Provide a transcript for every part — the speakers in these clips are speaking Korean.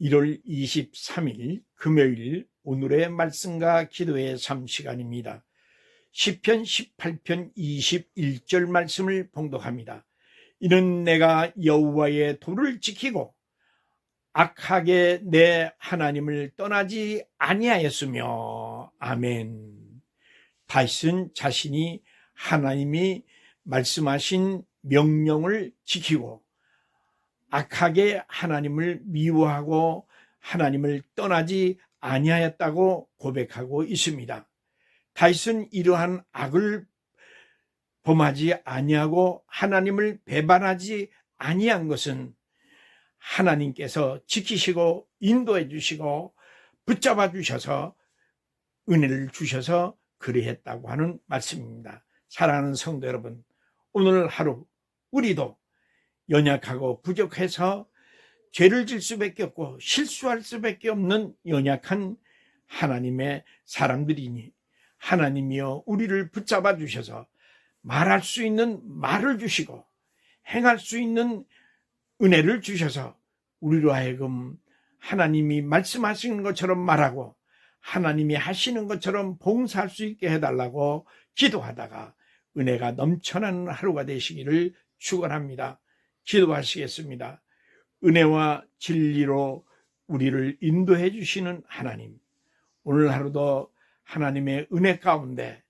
1월 23일 금요일 오늘의 말씀과 기도의 삶 시간입니다. 시편 18편 21절 말씀을 봉독합니다. 이는 내가 여호와의 도를 지키고 악하게 내 하나님을 떠나지 아니하였으며 아멘. 다윗은 자신이 하나님이 말씀하신 명령을 지키고 악하게 하나님을 미워하고 하나님을 떠나지 아니하였다고 고백하고 있습니다. 다윗은 이러한 악을 범하지 아니하고 하나님을 배반하지 아니한 것은 하나님께서 지키시고 인도해 주시고 붙잡아 주셔서 은혜를 주셔서 그리했다고 하는 말씀입니다. 사랑하는 성도 여러분, 오늘 하루 우리도 연약하고 부족해서 죄를 질 수밖에 없고 실수할 수밖에 없는 연약한 하나님의 사람들이니 하나님이여 우리를 붙잡아 주셔서 말할 수 있는 말을 주시고 행할 수 있는 은혜를 주셔서 우리로 하여금 하나님이 말씀하시는 것처럼 말하고 하나님이 하시는 것처럼 봉사할 수 있게 해달라고 기도하다가 은혜가 넘쳐나는 하루가 되시기를 축원합니다. 기도하시겠습니다. 은혜와 진리로 우리를 인도해 주시는 하나님. 오늘 하루도 하나님의 은혜 가운데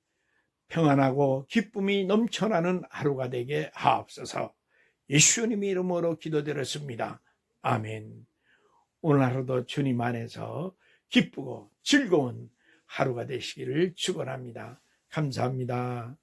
평안하고 기쁨이 넘쳐나는 하루가 되게 하옵소서. 예수님 이름으로 기도드렸습니다. 아멘. 오늘 하루도 주님 안에서 기쁘고 즐거운 하루가 되시기를 축원합니다. 감사합니다.